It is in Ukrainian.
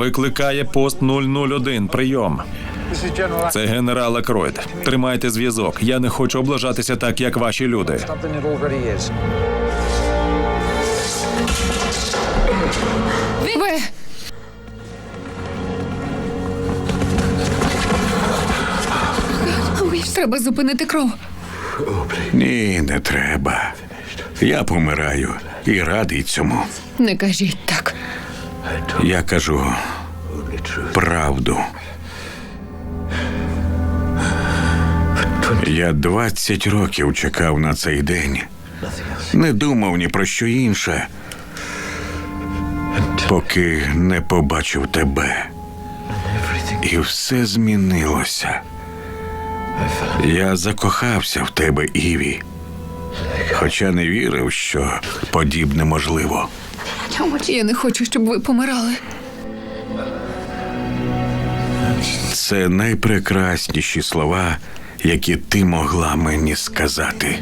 Викликає пост 001. Прийом. Це генерал Акройд. Тримайте зв'язок. Я не хочу облажатися так, як ваші люди. Ви. Треба зупинити кров. Ні, не треба. Я помираю і радий цьому. Не кажіть так. Я кажу правду. Я 20 років чекав на цей день. Не думав ні про що інше, поки не побачив тебе. І все змінилося. Я закохався в тебе, Іві. Хоча не вірив, що подібне можливо. Я не хочу, щоб ви помирали. Це найпрекрасніші слова, які ти могла мені сказати.